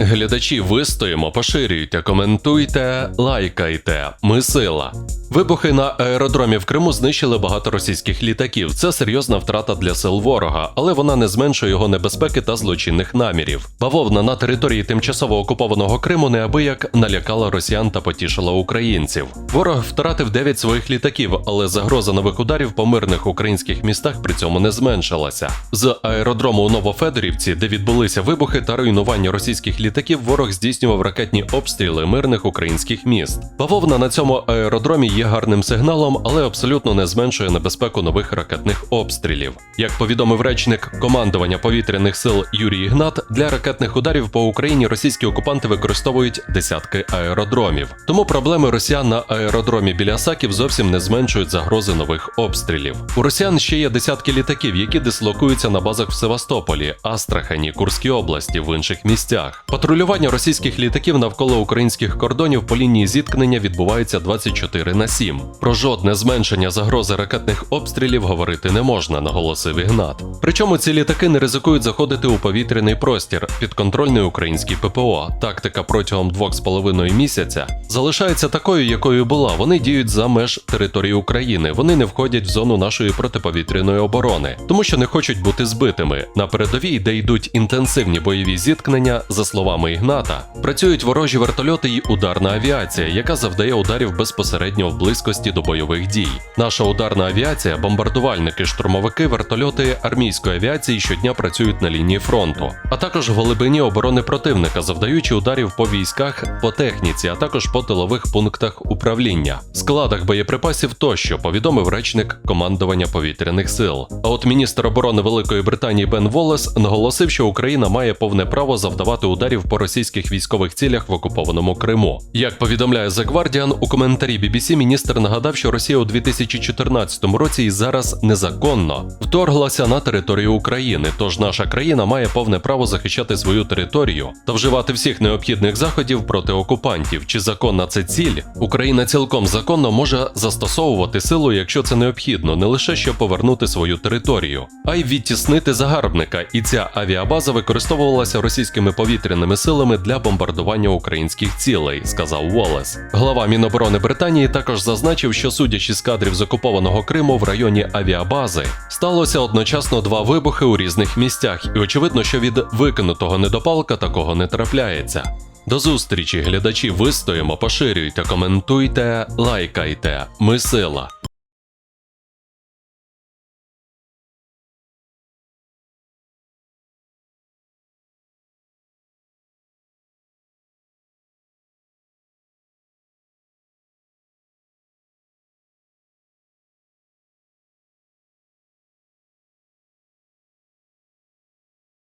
глядачі, вистоїмо, поширюйте, коментуйте, лайкайте. Ми сила. Вибухи на аеродромі в Криму знищили багато російських літаків. Це серйозна втрата для сил ворога, але вона не зменшує його небезпеки та злочинних намірів. Бавовна на території тимчасово окупованого Криму неабияк налякала росіян та потішила українців. Ворог втратив 9 своїх літаків, але загроза нових ударів по мирних українських містах при цьому не зменшилася. З аеродрому у Новофедорівці, де відбулися вибухи та руйнування російських літаків, ворог здійснював ракетні обстріли мирних українських міст. Бавовна на цьому аеродромі є гарним сигналом, але абсолютно не зменшує небезпеку нових ракетних обстрілів. Як повідомив речник командування повітряних сил Юрій Ігнат, для ракетних ударів по Україні російські окупанти використовують десятки аеродромів. Тому проблеми росіян на аеродромі біля Саків зовсім не зменшують загрози нових обстрілів. У росіян ще є десятки літаків, які дислокуються на базах в Севастополі, Астрахані, Курській області, в інших місцях. Патрулювання російських літаків навколо українських кордонів по лінії зіткнення відбувається 24 на 7. Про жодне зменшення загрози ракетних обстрілів говорити не можна, наголосив Ігнат. Причому ці літаки не ризикують заходити у повітряний простір підконтрольний український ППО. Тактика протягом двох з половиною місяця залишається такою, якою була. Вони діють за меж території України. Вони не входять в зону нашої протиповітряної оборони, тому що не хочуть бути збитими. На передовій, де йдуть інтенсивні бойові зіткнення, за словами Ігната, працюють ворожі вертольоти і ударна авіація, яка завдає ударів безпосередньо в близькості до бойових дій. Наша ударна авіація, бомбардувальники, штурмовики, вертольоти армійської авіації щодня працюють на лінії фронту, а також в глибині оборони противника, завдаючи ударів по військах, по техніці, а також по тилових пунктах управління, складах боєприпасів тощо, повідомив речник командування повітряних сил. А от міністр оборони Великої Британії Бен Волес наголосив, що Україна має повне право завдавати ударів по російських військових цілях в окупованому Криму. Як повідомляє The Guardian, у коментарі BBC міністр нагадав, що Росія у 2014 році і зараз незаконно вторглася на територію України. Тож наша країна має повне право захищати свою територію та вживати всіх необхідних заходів проти окупантів. Чи законна це ціль? Україна цілком законно може застосовувати силу, якщо це необхідно, не лише щоб повернути свою територію, а й відтіснити загарбника. І ця авіабаза використовувалася російськими повітряними силами для бомбардування українських цілей, сказав Уоллес. Глава Міноборони Британії також зазначив, що судячи з кадрів з окупованого Криму в районі авіабази, сталося одночасно два вибухи у різних місцях, і очевидно, що від викинутого недопалка такого не трапляється. До зустрічі, глядачі, вистоїмо, поширюйте, коментуйте, лайкайте. Ми сила.